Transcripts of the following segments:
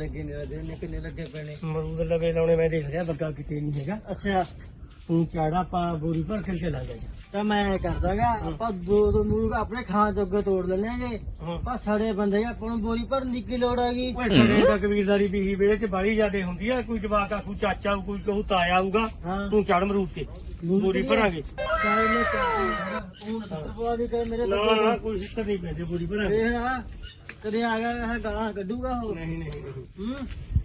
ਲੱਗੇ ਨੇ ਉਹਦੇ ਨੇ ਕਿੰਨੇ ਲੱਗੇ ਪਏ ਨੇ। ਮਰੂਦ ਲਵੇ ਲਾਉਣੇ ਮੈਂ ਦੇਖ ਰਿਹਾ ਬੱਗਾ ਕਿਤੇ ਨਹੀਂ ਹੈਗਾ। ਅੱਛਾ ਤੂੰ ਚਾੜਾ ਪਾ ਬੋਰੀ ਭਰ ਕੇ ਚਲਾ ਜਾ ਤਾਂ ਮੈਂ ਕਰਦਾਗਾ ਆਪਾਂ ਦੋ ਦੋ ਮੂਲ ਆਪਣੇ ਖਾਂ ਜੋਗੇ ਤੋੜ ਲੈਣਾਂਗੇ ਆਪਾਂ ਸੜੇ ਬੰਦੇ ਆ ਆਪਾਂ ਨੂੰ ਬੋਰੀ ਭਰਨ ਦੀ ਕੀ ਲੋੜ ਹੈਗੀ? ਓਏ ਸੜੇ ਦਾ ਕਬੀਰਦਾਰੀ ਵੀ ਵੇਲੇ ਚ ਬਾਲੀ ਜਿਆਦੇ ਹੁੰਦੀ ਆ ਕੋਈ ਜਵਾਕ ਆਖੂ ਚਾਚਾ ਆਊ, ਕੋਈ ਕਹੂ ਤਾਇਆ ਆਊਗਾ ਤੂੰ ਚੜ ਮਰੂਦ ਤੇ ਬੋਰੀ ਭਰਾਂਗੇ। ਚਾਹੇ ਮੈਂ ਚਾਹੇ ਹੁਣ ਸੱਤਰ ਪਵਾ ਦੀ ਕਰ ਮੇਰੇ ਨਾ ਬੱਗੇ ਨਾ ਕੋਈ ਸਿੱਕਰ ਨਹੀਂ ਪੈਂਦੇ ਬੋਰੀ ਭਰਾਂਗੇ। ਦੇਖ ਆ ਕਦੇ ਆ ਗਿਆ ਇਹ ਗਾਲਾਂ ਕੱਢੂਗਾ ਉਹ ਨਹੀਂ ਨਹੀਂ। ਹੂੰ।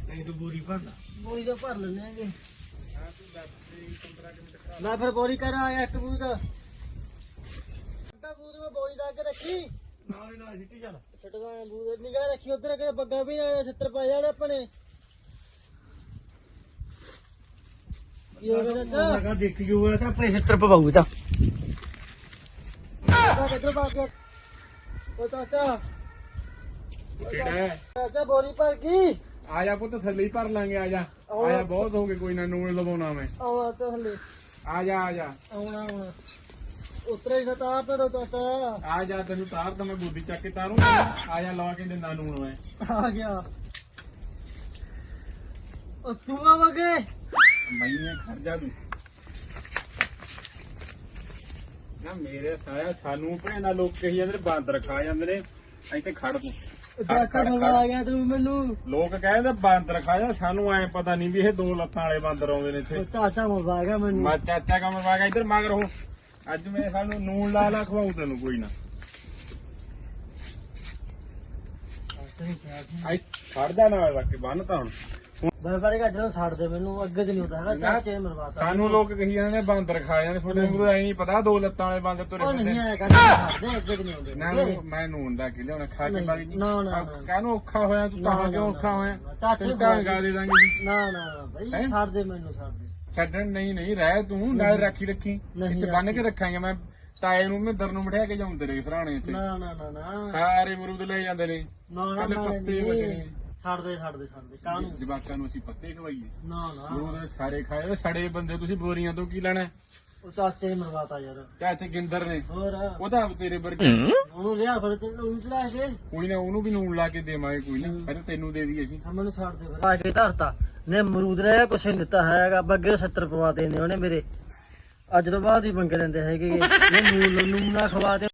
ਨਹੀਂ ਤੂੰ ਬੋਰੀ ਭਰ ਲੈ। ਬੋਰੀ ਤਾਂ ਭਰ ਲੈਣਾਂਗੇ ਨਾ ਫਿਰ ਬੋਰੀ ਕਰ ਆਇਆ ਇੱਕ ਬੂਤ। ਅੱਧਾ ਬੂਤ ਮੈਂ ਬੋਰੀ ਲਾ ਕੇ ਰੱਖੀ। ਨਾਲੇ ਨਾਲ ਸਿੱਟੀ ਚੱਲ। ਛੱਡਦਾ ਬੂਤ ਨਿਗਾਹ ਰੱਖੀ ਉਧਰ ਕਿਹੜਾ ਬੱਗਾ ਵੀ ਨਾ ਛੱਤਰ ਪਾ ਜਾਣਾ ਆਪਣੇ। ਕੀ ਹੋ ਗਿਆ ਚਾਚਾ ਲਗਾ ਦੇਖ ਜੂਗਾ ਤਾਂ ਆਪਣੇ ਛਿੱਤਰ ਪਵਾਉ ਤਾਂ ਚਾਚਾ ਕਿੱਧਰ ਪਾ ਕੇ ਉਹ ਚਾਚਾ। ਕਿਹੜਾ ਹੈ? ਚਾਚਾ ਬੋਰੀ ਭਰ ਗਈ? ਆ ਜਾ ਪੁੱਤ ਥੱਲੇ ਹੀ ਭਰ ਲਾਂਗੇ ਆ ਜਾ। ਆ ਜਾ ਬਹੁਤ ਹੋ ਗਏ ਕੋਈ ਨਾ ਨੂਣ ਲਵਾਉਣਾ ਮੈਂ। ਆਉਣਾ ਤਾਂ ਹਲੇ ਆ ਜਾ ਆ ਜਾ। ਆਉਣਾ ਆਉਣਾ। ਉਤਰੇ ਨਾ ਤੇ ਦੋ ਚਾਚਾ। ਆ ਜਾ ਤੈਨੂੰ ਤਾਰ ਤਾਂ ਮੈਂ ਬੁੱਧੀ ਚੱਕ ਕੇ ਤਾਰੂ ਆ ਜਾ ਲਾ ਕੇ ਦਿੰਦਾ ਨੂਣ ਮੈਂ। ਆ ਗਿਆ। ਉਹ ਤੂੰ ਆਵਾਂਗੇ ਮੈਂ ਖੜ ਜਾ ਤੂੰ। ਨਾ ਮੇਰੇ ਸਾਇਆ ਸਾਨੂੰ ਭੈਣਾ ਲੋਕ ਕਹੀ ਜਾਂਦੇ ਨੇ ਬਾਂਦਰ ਖਾ ਜਾਂਦੇ ਨੇ। ਇੱਥੇ ਖੜ ਤੂੰ। ਚਾਚਾ ਮੰਗਾ ਗਿਆ ਤੂੰ ਮੈਨੂੰ। ਲੋਕ ਕਹਿੰਦੇ ਬਾਂਦਰ ਖਾ ਜਾਂਦੇ ਸਾਨੂੰ ਐ ਪਤਾ ਨਹੀਂ ਵੀ ਇਹ ਦੋ ਲੱਤਾਂ ਵਾਲੇ ਬਾਂਦਰ ਆਉਂਦੇ ਨੇ ਇੱਥੇ। ਚਾਚਾ ਮੰਗਾ ਗਿਆ ਮੈਨੂੰ। ਮੈਂ ਚਾਚਾ ਕਮਰ ਵਾਗਾ ਇੱਧਰ ਮਗਰ ਹੋ। ਅੱਜ ਮੈਂ ਸਾਨੂੰ ਨੂਣ ਲਾ ਲਾ ਖਵਾਉ ਤੈਨੂੰ ਕੋਈ ਨਾ। ਆਈ ਖੜਦਾ ਨਾਲ ਰੱਖ ਕੇ ਬੰਨ ਤਾਂ ਹੁਣ। ਬਾਰੇ ਕਾ ਜਦੋਂ ਛੱਡ ਦੇ ਮੈਨੂੰ ਅੱਗੇ ਤੇ ਨਹੀਂ ਹੁੰਦਾ ਹੈਗਾ ਚਾਚੇ ਮਰਵਾਤਾ। ਸਾਨੂੰ ਲੋਕ ਕਹੀ ਜਾਂਦੇ ਨੇ ਬਾਂਦਰ ਖਾ ਜਾਂਦੇ ਤੁਹਾਡੇ ਨੂੰ ਐ ਨਹੀਂ ਪਤਾ ਦੋ ਲੱਤਾਂ ਵਾਲੇ ਬਾਂਦਰ ਤੁਰੇ ਉਹ ਫਿਰਦੇ ਨਹੀਂ ਨੇ। ਆਇਆ ਕਹਿੰਦਾ ਛੱਡ ਦੇ ਅੱਗੇ ਤੇ ਨਹੀਂ ਆਉਂਦੇ ਨਾ ਨੂੰ- ਮੈਂ ਨੂਣ ਦਾ ਕਿ ਲਿਆਉਣਾ ਖਾ ਕੇ ਨਹੀਂ, ਬਾਗੀ ਨਾ, ਨਾ, ਨਾ। ਕਾਹਨੂੰ ਔਖਾ ਹੋਇਆ ਤੂੰ ਨਾ, ਤਾਂ ਨਾ, ਕਿਉਂ ਨਾ, ਔਖਾ ਹੋਇਆ? ਚਾਚੇ ਤੈਨੂੰ ਨੂੰ ਢਾਂਗਾ ਦੇ ਦਾਂਗੇ ਜੀ। ਨਾ ਨਾ ਨਾ ਬਈ ਹੈਂ? ਛੱਡ ਦੇ ਮੈਨੂੰ ਛੱਡ ਦੇ ਛੱਡਣ ਨਹੀਂ ਨਹੀਂ ਰਹਿ ਤੂੰ ਨਾਲ ਰੱਖੀ ਰੱਖੀ। ਨਹੀਂ ਇੱਥੇ ਬੰਨ ਕੇ ਰੱਖਾਂਗੇ ਮੈਂ ਤਾਏ ਨੂੰ ਮਿੰਦਰ ਨੂੰ ਬਿਠਾ ਕੇ ਜਾਉਂ ਤੇਰੇ ਸਰਾਣੇ ਇੱਥੇ। ਨਾ ਨਾ ਨਾ ਨਾ। ਸਾਰੇ ਮਰੂਦ ਲੈ ਜਾਂਦੇ ਨੇ। ਨਾ ਨਾ ਕਹਿੰਦੇ ਮੈਂ ਪੱਤੇ ਨਹੀਂ। ਵੱਜਣੇ। ਛੱਡ ਦੇ ਛੱਡ ਦੇ ਛੱਡ ਦੇ ਕਾਹਨੂੰ ਜਵਾਕਾਂ ਨੂੰ ਅਸੀਂ ਪੱਤੇ ਖਵਾਈਏ। ਨਾ ਨਾ। ਮਰੂਦ ਸਾਰੇ ਖਾਏ ਹੋਏ, ਸੜੇ ਬੰਦੇ ਤੁਸੀਂ ਬੋਰੀਆਂ ਤੋਂ ਕੀ ਲੈਣਾ? ਉਹ ਚਾਚੇ ਨੇ ਮਰਵਾਤਾ ਯਾਰ। ਚਾਚੇ ਗਿੰਦਰ ਨੇ? ਹੋਰ? ਉਹਦਾ ਤੇਰੇ ਵਰਗੇ ਉਹਨੂੰ ਲਿਆ ਫਿਰ ਤੇ ਉਹਨੂੰ ਚਲਾ ਕੇ। ਕੋਈ ਨਾ ਉਹਨੂੰ ਵੀ ਨੂਣ ਲਾ ਕੇ ਦੇਵਾਂਗੇ ਕੋਈ ਨਾ। ਪਹਿਲਾਂ ਤੈਨੂੰ ਦੇ ਦੀ ਅਸੀਂ। ਹਾਂ ਮੈਨੂੰ ਛੱਡ ਦੇ ਫਿਰ। ਆ ਕੇ ਧਰਤਾ। ਨੇ ਅਮਰੂਦ ਨੇ ਕੁਛ ਨੀ ਦਿੱਤਾ ਹੈਗਾ। ਬੱਗੇ 70 ਪਵਾ ਦੇ ਨੇ ਉਹਨੇ ਮੇਰੇ। ਅੱਜ ਤੋਂ ਬਾਅਦ ਹੀ ਪੰਗੇ ਲੈਂਦੇ ਹੈਗੇ। ਇਹ ਨੂਨ ਨੂੰ ਨਾ ਖਵਾ ਦੇ।